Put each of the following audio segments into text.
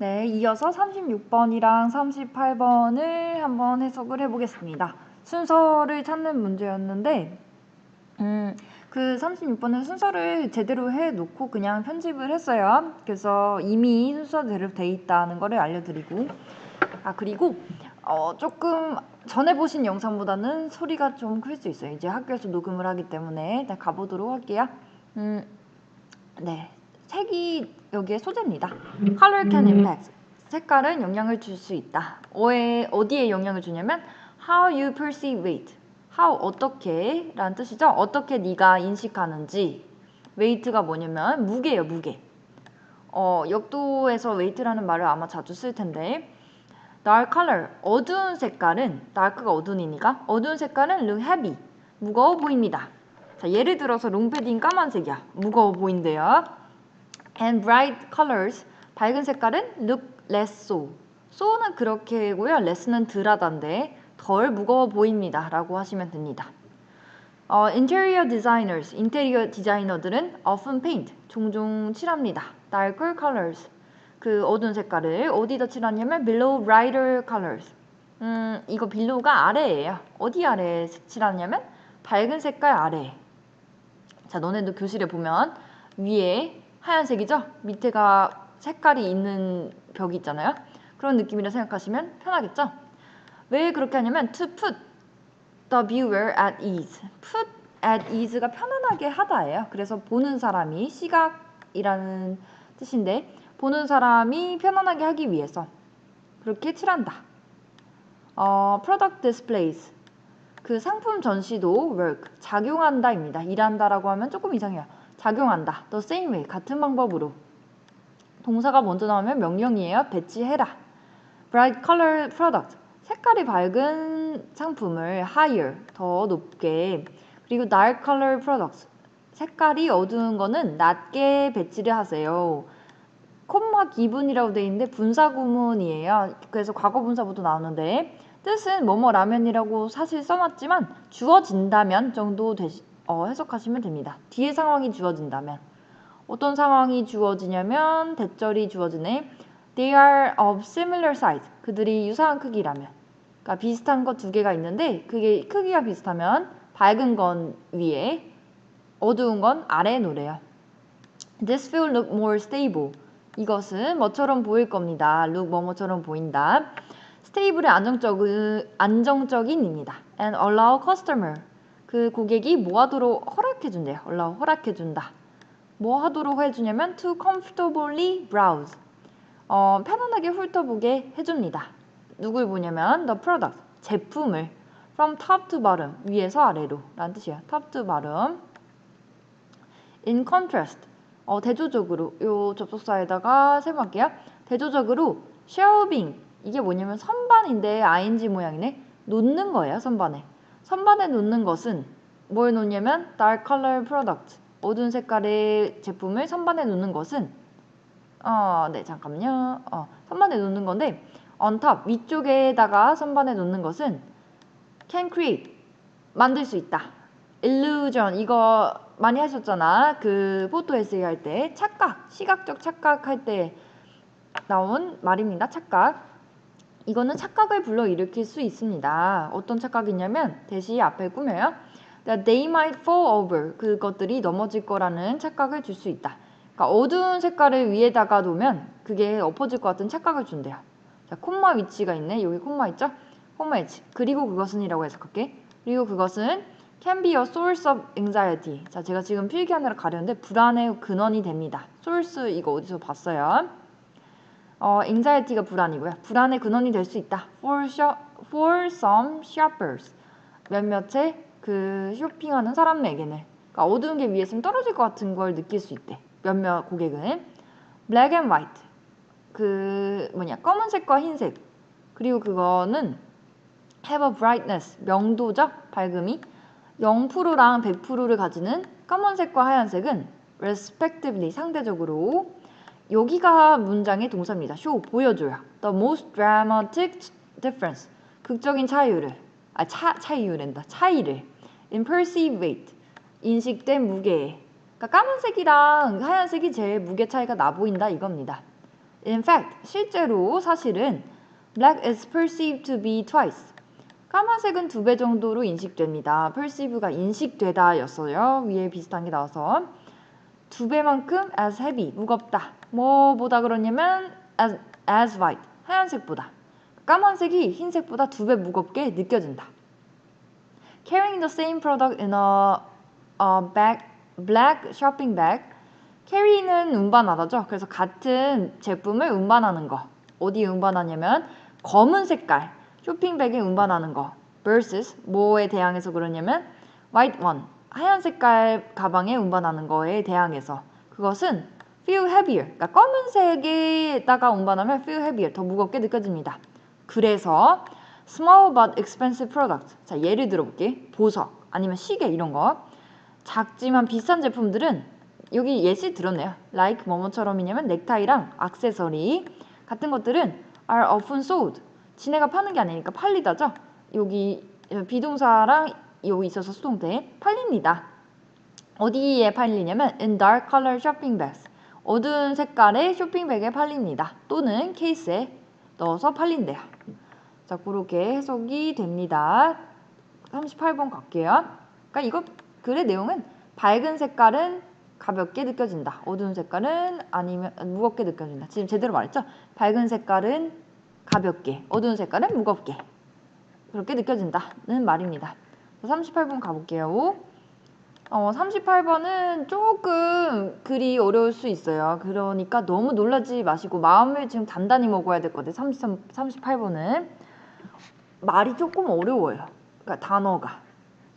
네, 이어서 36번이랑 38번을 한번 해석을 해보겠습니다. 순서를 찾는 문제였는데, 음, 그 36번은 순서를 제대로 해놓고 그냥 편집을 했어요. 그래서 이미 순서대로 돼 있다는 거를 알려드리고, 아, 그리고, 어, 조금 전에 보신 영상보다는 소리가 좀 클 수 있어요. 이제 학교에서 녹음을 하기 때문에 일단 가보도록 할게요. 음, 네. 색이 여기에 소재입니다. Color can impact. 색깔은 영향을 줄 수 있다. 어에, 어디에 영향을 주냐면 how you perceive weight. how 어떻게 라는 뜻이죠. 어떻게 네가 인식하는지. weight가 뭐냐면 무게예요, 무게. 어, 역도에서 weight라는 말을 아마 자주 쓸 텐데 dark color 어두운 색깔은 dark가 어두우니까 어두운 색깔은 look heavy 무거워 보입니다. 자, 예를 들어서 롱패딩 까만색이야. 무거워 보인대요. And bright colors 밝은 색깔은 look less so. so는 그렇게고요. less는 덜하단데 덜 무거워 보입니다. 라고 하시면 됩니다. 어, interior designers, 인테리어 디자이너들은 often paint, 종종 칠합니다. darker colors, 그 어두운 색깔을 어디다 칠하냐면 below brighter colors. 음, 이거 below가 아래예요. 어디 아래에 칠하냐면 밝은 색깔 아래. 자, 너네도 교실에 보면 위에 하얀색이죠? 밑에가 색깔이 있는 벽이 있잖아요. 그런 느낌이라 생각하시면 편하겠죠? 왜 그렇게 하냐면 to put the viewer at ease. put at ease가 편안하게 하다예요. 그래서 보는 사람이 시각이라는 뜻인데 보는 사람이 편안하게 하기 위해서 그렇게 칠한다. 어, product displays. 그 상품 전시도 work, 작용한다입니다. 일한다라고 하면 조금 이상해요. 작용한다. the same way, 같은 방법으로. 동사가 먼저 나오면 명령이에요. 배치해라. bright color product, 색깔이 밝은 상품을 higher, 더 높게. 그리고 dark color products, 색깔이 어두운 거는 낮게 배치를 하세요. 콤마 기분이라고 되어 있는데 분사 구문이에요. 그래서 과거 분사부터 나오는데 뜻은 뭐뭐 라면이라고 사실 써놨지만 주어진다면 정도 되시, 어, 해석하시면 됩니다. 뒤에 상황이 주어진다면 어떤 상황이 주어지냐면 대절이 주어지네. They are of similar size. 그들이 유사한 크기라면. 그러니까 비슷한 것 두 개가 있는데 그게 크기가 비슷하면 밝은 건 위에 어두운 건 아래에 놓래요. This will look more stable. 이것은 뭐처럼 보일 겁니다. look 뭐뭐처럼 보인다. 스테이블의 안정적은, 안정적인입니다. and allow customer. 그 고객이 뭐 하도록 허락해 준대요. allow 허락해 준다. 뭐 하도록 해 주냐면 to comfortably browse. 어, 편안하게 훑어보게 해 줍니다. 누굴 보냐면 the product, 제품을 from top to bottom, 위에서 아래로 라는 뜻이에요. top to bottom. in contrast, 어, 대조적으로 요 접속사에다가 세모할게요. 대조적으로 shelving, 이게 뭐냐면 선반인데 ing 모양이네. 놓는 거예요, 선반에. 선반에 놓는 것은 뭘 놓냐면 dark color product, 어두운 색깔의 제품을 선반에 놓는 것은 어, 네, 잠깐만요. 어, 선반에 놓는 건데 on top, 위쪽에다가 선반에 놓는 것은 can create, 만들 수 있다. illusion, 이거 많이 하셨잖아. 그 포토 에세이 할 때 착각, 시각적 착각할 때 나온 말입니다. 착각. 이거는 착각을 불러일으킬 수 있습니다. 어떤 착각이냐면 대시 앞에 꾸며요. 그러니까 they might fall over 그것들이 넘어질 거라는 착각을 줄 수 있다. 그러니까 어두운 색깔을 위에다가 놓으면 그게 엎어질 것 같은 착각을 준대요. 자, 콤마 위치가 있네. 여기 콤마 있죠? 콤마 위치. 그리고 그것은이라고 해석할게. 그리고 그것은 can be a source of anxiety. 자, 제가 지금 필기하느라 가려는데 불안의 근원이 됩니다. source 이거 어디서 봤어요? 어, anxiety가 불안이고요. 불안의 근원이 될 수 있다. For, shop, for some shoppers. 몇몇의 그 쇼핑하는 사람에게는. 그러니까 어두운 게 위에 있으면 떨어질 것 같은 걸 느낄 수 있대. 몇몇 고객은. black and white. 그 뭐냐 검은색과 흰색. 그리고 그거는 have a brightness. 명도적 밝음이 0%랑 100%를 가지는 검은색과 하얀색은 respectively 상대적으로 여기가 문장의 동사입니다. show 보여줘요. The most dramatic difference 극적인 차이를 아 차, 차이유랜다 차이를 in perceived weight 인식된 무게 그러니까 까만색이랑 하얀색이 제일 무게 차이가 나 보인다 이겁니다. In fact, 실제로 사실은 black is perceived to be twice. 까만색은 두 배 정도로 인식됩니다. perceive가 인식되다 였어요. 위에 비슷한 게 나와서 두 배만큼 as heavy 무겁다. 뭐보다 그러냐면 as, as white 하얀색보다 까만색이 흰색보다 두 배 무겁게 느껴진다. Carrying the same product in a, a bag, black shopping bag. carry는 운반하다죠. 그래서 같은 제품을 운반하는 거. 어디 운반하냐면 검은 색깔 쇼핑백에 운반하는 거. versus 뭐에 대항해서 그러냐면 white one 하얀 색깔 가방에 운반하는 거에 대항해서 그것은 feel heavier. 그러니까 검은색에다가 운반하면 feel heavier 더 무겁게 느껴집니다. 그래서 small but expensive product. 자, 예를 들어 볼게. 보석 아니면 시계 이런 거. 작지만 비싼 제품들은 여기 예시 들었네요. like 뭐뭐처럼이냐면 넥타이랑 액세서리 같은 것들은 are often sold. 지네가 파는 게 아니니까 팔리다죠. 여기 비동사랑 여기 있어서 수동태 팔립니다. 어디에 팔리냐면 in dark color shopping bags. 어두운 색깔의 쇼핑백에 팔립니다. 또는 케이스에 넣어서 팔린대요. 자, 그렇게 해석이 됩니다. 38번 갈게요. 그러니까 이거 글의 내용은 밝은 색깔은 가볍게 느껴진다. 어두운 색깔은 아니면 무겁게 느껴진다. 지금 제대로 말했죠? 밝은 색깔은 가볍게, 어두운 색깔은 무겁게 그렇게 느껴진다는 말입니다. 38번 가볼게요. 어, 38번은 조금 글이 어려울 수 있어요. 그러니까 너무 놀라지 마시고 마음을 지금 단단히 먹어야 될 거같요 33, 38번은 말이 조금 어려워요. 그러니까 단어가.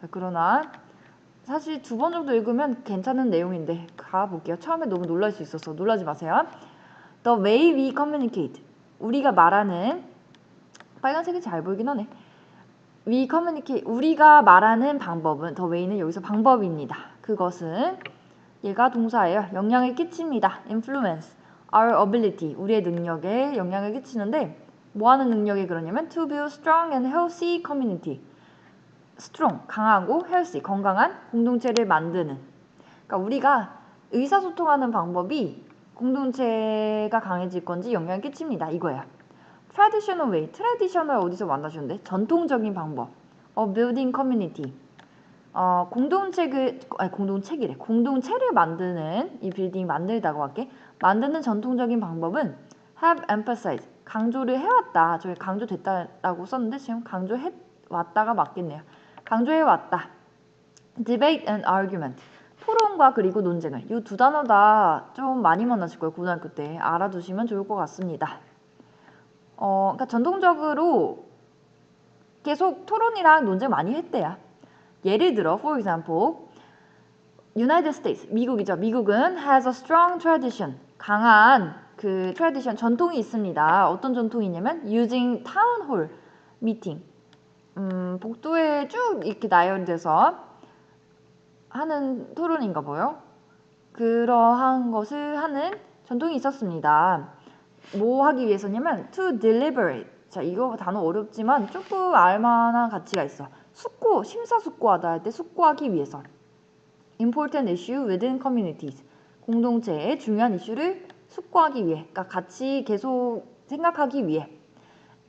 자, 그러나 사실 두 번 정도 읽으면 괜찮은 내용인데 가볼게요. 처음에 너무 놀랄 수 있어서 놀라지 마세요. The way we communicate. 우리가 말하는 빨간색이 잘 보이긴 하네. We communicate. 우리가 말하는 방법은 the way는 여기서 방법입니다. 그것은 얘가 동사예요. 영향을 끼칩니다. influence. our ability. 우리의 능력에 영향을 끼치는데 뭐 하는 능력이 그러냐면 to build strong and healthy community. strong, 강하고 healthy, 건강한 공동체를 만드는. 그러니까 우리가 의사소통하는 방법이 공동체가 강해질 건지 영향을 끼칩니다. 이거예요. Traditional way, traditional 어디서 만나셨는데? 전통적인 방법. of building community. 어, 공동체를, 아니, 공동체기래. 공동체를 만드는, 이 빌딩 만들다고 할게. 만드는 전통적인 방법은 have emphasized, 강조를 해왔다. 저희 강조됐다라고 썼는데 지금 강조해왔다가 맞겠네요. 강조해왔다. debate and argument. 토론과 그리고 논쟁을. 이 두 단어 다 좀 많이 만나실 거예요. 고등학교 때. 알아두시면 좋을 것 같습니다. 어, 그러니까 전통적으로 계속 토론이랑 논쟁 많이 했대요. 예를 들어, for example, United States, 미국이죠. 미국은 has a strong tradition, 강한 그 tradition, 전통이 있습니다. 어떤 전통이냐면 using town hall meeting, 음, 복도에 쭉 이렇게 나열돼서 하는 토론인가 봐요. 그러한 것을 하는 전통이 있었습니다. 뭐 하기 위해서냐면 to deliberate. 자, 이거 단어 어렵지만 조금 알만한 가치가 있어. 숙고, 심사숙고하다 할 때 숙고하기 위해서. important issue within communities. 공동체의 중요한 이슈를 숙고하기 위해, 그러니까 같이 계속 생각하기 위해.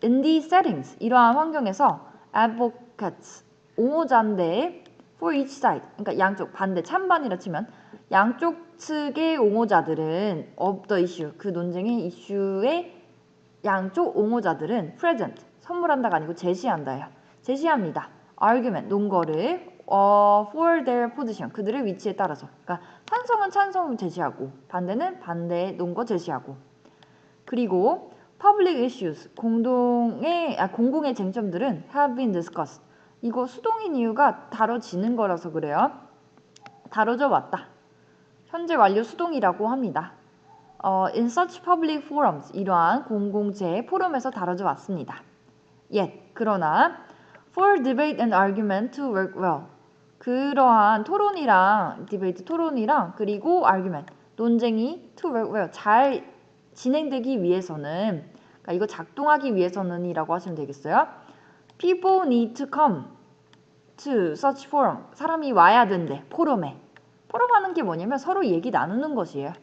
in these settings, 이러한 환경에서 advocates, 옹호자인데 for each side, 그러니까 양쪽 반대 찬반이라 치면 양쪽 측의 옹호자들은 of the issue, 그 논쟁의 이슈의 양쪽 옹호자들은 present, 선물한다가 아니고 제시한다요. 제시합니다. argument, 논거를 어, for their position, 그들의 위치에 따라서. 그러니까 찬성은 찬성을 제시하고 반대는 반대의 논거 제시하고 그리고 public issues, 공동의, 아, 공공의 쟁점들은 have been discussed. 이거 수동인 이유가 다뤄지는 거라서 그래요. 다뤄져 왔다. 현재 완료 수동이라고 합니다. 어, in such public forums, 이러한 공공재 포럼에서 다뤄져 왔습니다. Yet, 그러나 for debate and argument to work well. 그러한 토론이랑 디베이트 토론이랑 그리고 argument 논쟁이 to work well 잘 진행되기 위해서는 그러니까 이거 작동하기 위해서는이라고 하시면 되겠어요. People need to come to such forum. 사람이 와야 된대. 포럼에. 하는 게 뭐냐면 서로 얘기 나누는 것이에요.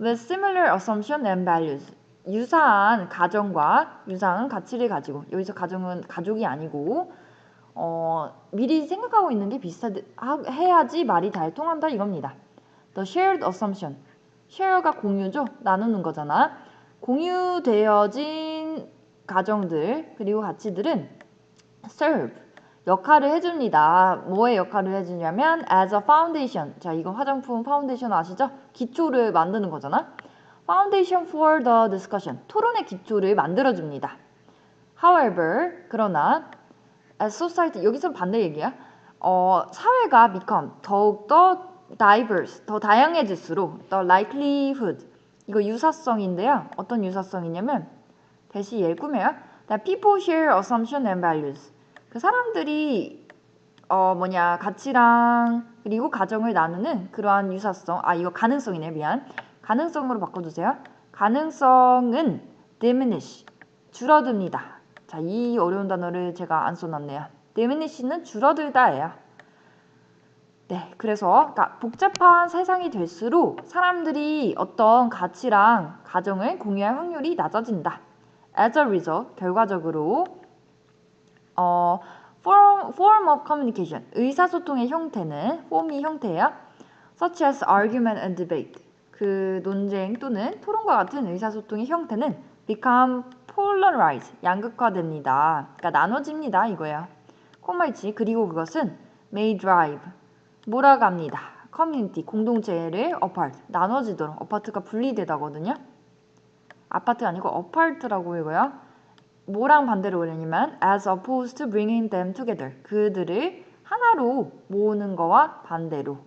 With similar assumption and values. 유사한 가정과 유사한 가치를 가지고 여기서 가정은 가족이 아니고 어, 미리 생각하고 있는 게 비슷해야지 말이 잘 통한다 이겁니다. The shared assumption. share가 공유죠. 나누는 거잖아. 공유되어진 가정들 그리고 가치들은 serve 역할을 해줍니다. 뭐의 역할을 해주냐면 as a foundation. 자, 이거 화장품 파운데이션 아시죠? 기초를 만드는 거잖아. foundation for the discussion. 토론의 기초를 만들어줍니다. However, 그러나 as society 여기서 반대 얘기야. 어, 사회가 become 더욱더 diverse, 더 다양해질수록 the likelihood 이거 유사성인데요. 어떤 유사성이냐면 대시 꾸며요. that people share assumption and values. 그 사람들이 어 뭐냐 가치랑 그리고 가정을 나누는 그러한 유사성 아 이거 가능성이네 미안. 가능성으로 바꿔주세요. 가능성은 diminish 줄어듭니다. 자이 어려운 단어를 제가 안 써놨네요. diminish는 줄어들다예요. 네 그래서 그러니까 복잡한 세상이 될수록 사람들이 어떤 가치랑 가정을 공유할 확률이 낮아진다. As a result 결과적으로 어, form, form of communication, 의사소통의 형태는 폼이 형태야. such as argument and debate. 그 논쟁 또는 토론과 같은 의사소통의 형태는 become polarized, 양극화됩니다. 그러니까 나눠집니다 이거예요. 코마이치 그리고 그것은 may drive, 몰아갑니다. 커뮤니티, 공동체를 apart, 나눠지도록 어파트가 분리되다거든요. 아파트 아니고 apart라고 읽어요. 뭐랑 반대로 그러냐면 as opposed to bringing them together. 그들을 하나로 모으는 거와 반대로.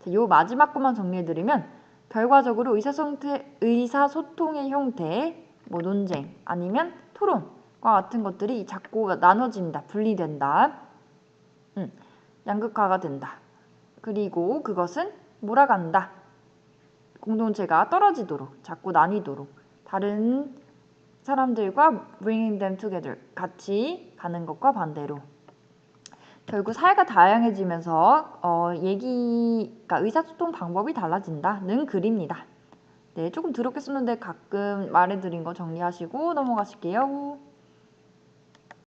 자, 요 마지막 것만 정리해드리면 결과적으로 의사소통의, 의사소통의 형태 뭐 논쟁 아니면 토론과 같은 것들이 자꾸 나눠진다 분리된다. 음, 양극화가 된다. 그리고 그것은 몰아간다. 공동체가 떨어지도록 자꾸 나뉘도록. 다른 사람들과 bringing them together 같이 가는 것과 반대로 결국 사회가 다양해지면서 어, 얘기, 그러니까 의사소통 방법이 달라진다는 글입니다. 네, 조금 더럽게 썼는데 가끔 말해드린 거 정리하시고 넘어가실게요.